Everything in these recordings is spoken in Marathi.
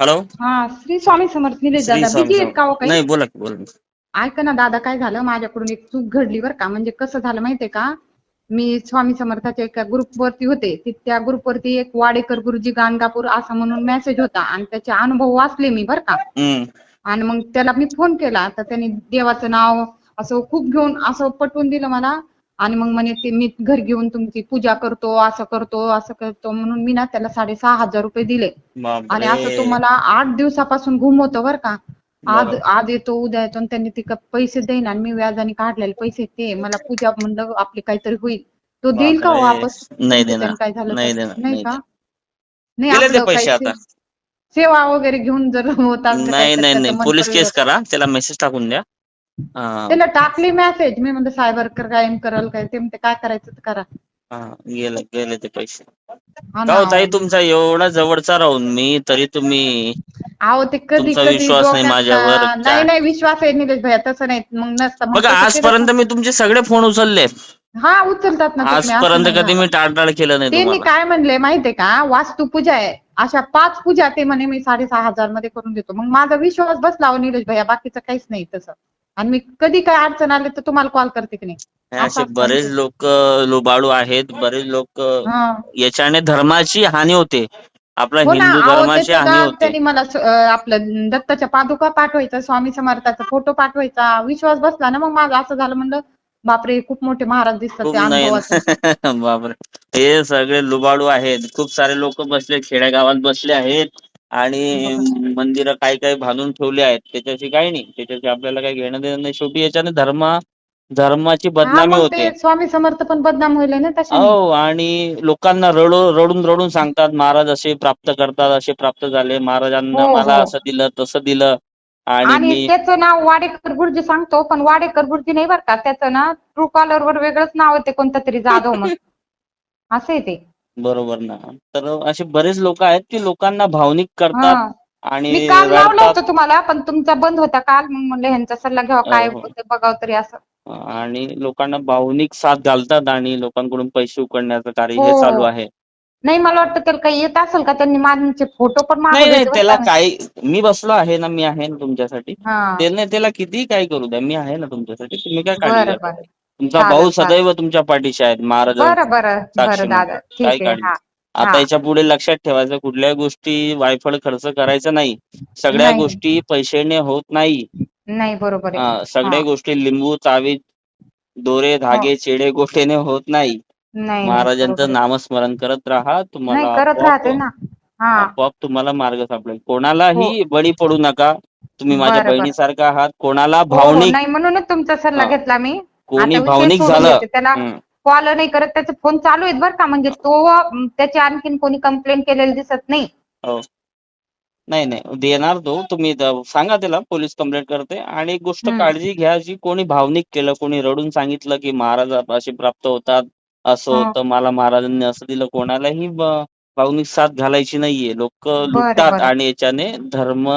हॅलो हा श्री स्वामी समर्थ निलेश श्री दादा स्वामी बिझी आहेत का हो समर्थ. काही? नाही बोला की बोला. ऐका ना दादा काय झालं? माझ्याकडून एक चूक घडली बरं का. म्हणजे कसं झालं माहितीये का? मी स्वामी समर्थाच्या एका ग्रुपवरती होते. ती- त्या ग्रुपवरती एक वाडेकर गुरुजी गाणगापूर असं म्हणून मेसेज होता. आणि त्याचे अनुभव वाचले मी बरं का. हम्म. आणि मग त्याला मी फोन केला. तर त्यांनी देवाचं नाव असं खूप घेऊन असं पटवून दिलं मला. आणि मग म्हणे ते मी घर घेऊन तुमची पूजा करतो असं करतो असं करतो. म्हणून मी ना त्याला साडेसहा हजार रुपये दिले. आणि. असं तो मला आठ दिवसापासून घुमवतो बरं का. आज. आज येतो उद्या येतो त्यांनी ते पैसे देईन आणि मी व्याजाने काढलेले पैसे ते. मला पूजा म्हणलं आपली काहीतरी होईल. तो देईल का. वापस? नाही काय झालं नाही का. नाही पैसे आता. सेवा वगैरे घेऊन जर होत नाही नाही पोलीस केस करा. त्याला मेसेज टाकून द्या. त्याला टाकली मेसेज मी म्हणते सायबर क्राईम करल काय ते म्हणते काय करायचं ते करा. गेले गेले ते पैसे. हा का हो. ताई तुमचा एवढा जवळचा राहून मी तरी तुम्ही अहो ते कधी तुमचा कधी विश्वास नाही डोक्यात माझ्यावर. नाही नाही विश्वास आहे निलेश भैया तसं नाही मग नसतं. मग बघा तसं केलं आजपर्यंत मी तुमचे सगळे फोन उचलले. हा उचलतात ना तुम्ही, असं आजपर्यंत नाही कधी ना. मी टाळटाळ केलं नाही त्यांनी तुम्हाला. काय म्हणले माहितीये का? वास्तू पूजा आहे. अशा पाच पूजा ते म्हणे मी साडेसहा हजारमध्ये करून देतो. मग माझा विश्वास बसला हो निलेश भैया बाकीचं काहीच नाही तसं. आणि मी कधी काय अडचण आली तर तुम्हाला कॉल करते की नाही. असे बरेच. लोक लुबाडू आहेत बरेच लोक हा. याच्याने धर्माची हानी होते. आपल्या हो ना हिंदू अहो धर्माची त्याचं हानी होते. त्यांनी मला स- अं, आपलं दत्ताच्या पादुका पाठवायचा स्वामी समर्थाचा फोटो पाठवायचा. विश्वास बसला ना मग माझं असं झालं म्हणलं बापरे खूप मोठे महाराज दिसतात खूप ते नाही. अनुभवाचे बापरे. हे सगळे लुबाडू आहेत. खूप सारे लोक बसले खेड्यागावात बसले आहेत. आणि मंदिरं काही काही बांधून ठेवली आहेत. त्याच्याशी काही नाही. त्याच्याशी आपल्याला काही घेणं देणं नाही. शेवटी याच्याने धर्म धर्माची हा बदनामी मग होते. स्वामी समर्थ पण बदनाम होईल ना हो आणि लोकांना रडू रडून रडून सांगतात महाराज असे प्राप्त करतात असे प्राप्त झाले. महाराजांना हो, मला हो. असं दिलं तसं दिलं. आणि आणि मी त्याचं नाव वाडेकर गुरुजी सांगतो पण वाडेकर गुरुजी नाही बरं का? त्याचं ना ट्रू कॉलर वर वेगळंच नाव आहे ते कोणतं तरी जाधव मग असं आहे ते. बरोबर ना. तर असे बरेच लोक आहेत की लोकांना भावनिक करतात. हा. आणि मी काल लावलं तुम्हाला पण तुमचा बंद होता काल मग म्हणलं ह्यांचा सल्ला घ्यावा काय हो, हो. होतं बघावं तरी असं. आणि लोकांना भावनिक साथ घालतात आणि लोकांकडून पैसे उकळण्याचं कार्य हे हो. चालू आहे. नाही मला वाटतं त्याला काही येत असेल का? त्यांनी माझे फोटो पण नाही मागवले नाही होते त्याला बरं का. काही मी बसलो आहे ना मी आहे ना तुमच्यासाठी. हा. त्याने त्याला कितीही काही करू द्या मी आहे ना तुमच्यासाठी तुम्ही काय काळजी बरं करता बरं. तुमचा चालेल, भाऊ चालेल. सदैव तुमच्या पाठीशी आहेत महाराज बरं बरं साक्षी बरं दादा. ठीक काही आहे काळजी हा. आता हा. याच्यापुढे लक्षात ठेवायचं कुठल्याही गोष्टी वायफळ खर्च करायचा नाही सगळ्या नाही. गोष्टी पैशाने होत नाही नाही बरोबर आहे हा, सगळ्या हा. गोष्टी लिंबू चावी दोरे धागे चेडे गोष्टीने होत नाही नाही नाही, महाराजांचं बरोबर आहे. नामस्मरण करत राहा नाही तुम्हाला करत आपोआप- राहते ना हा आपोआप तुम्हाला मार्ग सापडेल कोणालाही बळी पडू नका तुम्ही माझ्या बरं, बरं. बहिणीसारखा आहात कोणाला हो, हो, भावनिक नाही म्हणूनच तुमचा सल्ला हा. घेतला मी कोणी विषय भावनिक सोडून झालं देते. त्याला हम्म. कॉल नाही करत त्याचे फोन चालू आहेत बरं का. म्हणजे तो त्याची आणखीन कोणी कंप्लेंट केलेली दिसत नाही. हो. नाही नाही. देणार तो. तुम्ही सांगा त्याला. पोलीस कंप्लेंट करते. आणि एक गोष्ट. काळजी घ्या. जी कोणी भावनिक केलं कोणी रडून सांगितलं की महाराज असे प्राप्त होतात असं. होतं मला महाराजांनी असं दिलं कोणालाही भावनिक साथ घालायची नाहीये. लोक लुटतात. आणि याच्याने धर्म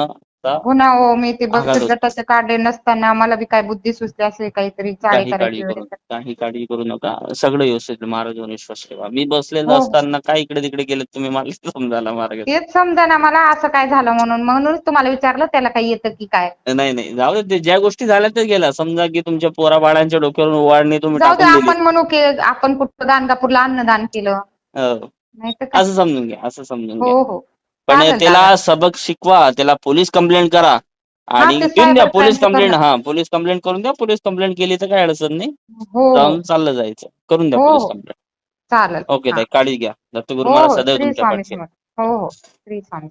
हो ना हो मी ते. गटाचे काढले नसताना मला बी काय बुद्धी सुचली असेल काहीतरी काही काळजी करू. काही काळजी करू नका. सगळं व्यवस्थित. महाराजांवर विश्वास ठेवा मी बसलेलो हो. असताना काय इकडे तिकडे गेले तुम्ही मला समजायला मार्ग तेच समजा ना मला असं काय झालं म्हणून. म्हणूनच तुम्हाला विचारलं त्याला काही येतं की काय? नाही नाही. जाऊ दे ज्या गोष्टी झाल्या ते गेल्या. समजा की तुमच्या पोरा बाळांच्या डोक्यावरून ओवाळणी तुम्ही जाऊ दे टाकून दिली. आपण म्हणू की आपण कुठं गाणगापूरला अन्नदान केलं. हो. नाही तर काय? असं समजून घ्या असं समजून घ्या. हो हो. पण त्याला. सबक शिकवा त्याला पोलीस कंप्लेंट करा. आणि ते देऊन द्या पोलीस कंप्लेंट. हा पोलीस कंप्लेंट करून द्या. पोलीस कंप्लेंट केली तर काय अडचण नाही. हो. जाऊन चाललं जायचं. करून द्या हो, पोलीस हो. कंप्लेंट चालेल ओके हा. ताई काळजी घ्या. दत्तगुरु हो महाराज हो सदैव श्री तुमच्या स्वामी पाठीशी समर्थ. हो हो. श्री स्वामी